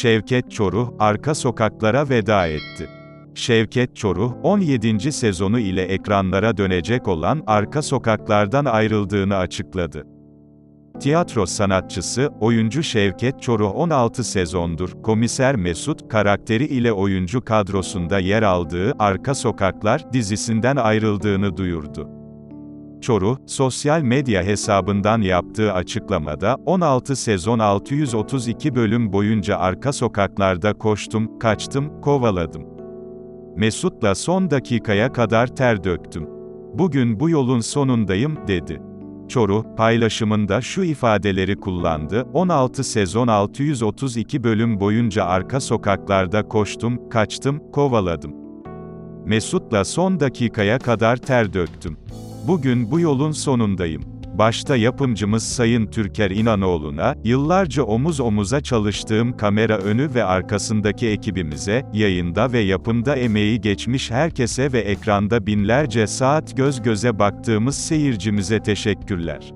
Şevket Çoruh, arka sokaklara veda etti. Şevket Çoruh, 17. sezonu ile ekranlara dönecek olan Arka Sokaklardan ayrıldığını açıkladı. Tiyatro sanatçısı, oyuncu Şevket Çoruh 16 sezondur, Komiser Mesut, karakteri ile oyuncu kadrosunda yer aldığı Arka Sokaklar dizisinden ayrıldığını duyurdu. Çoruh, sosyal medya hesabından yaptığı açıklamada, 16 sezon 632 bölüm boyunca arka sokaklarda koştum, kaçtım, kovaladım. Mesut'la son dakikaya kadar ter döktüm. Bugün bu yolun sonundayım, dedi. Çoruh, paylaşımında şu ifadeleri kullandı, 16 sezon 632 bölüm boyunca arka sokaklarda koştum, kaçtım, kovaladım. Mesut'la son dakikaya kadar ter döktüm. Bugün bu yolun sonundayım. Başta yapımcımız Sayın Türker İnanoğlu'na, yıllarca omuz omuza çalıştığım kamera önü ve arkasındaki ekibimize, yayında ve yapımda emeği geçmiş herkese ve ekranda binlerce saat göz göze baktığımız seyircimize teşekkürler.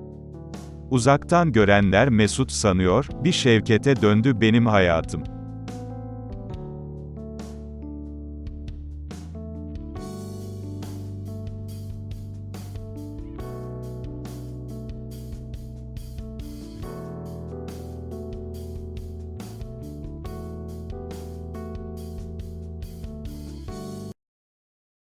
Uzaktan görenler Mesut sanıyor, bir Şevket'e döndü benim hayatım.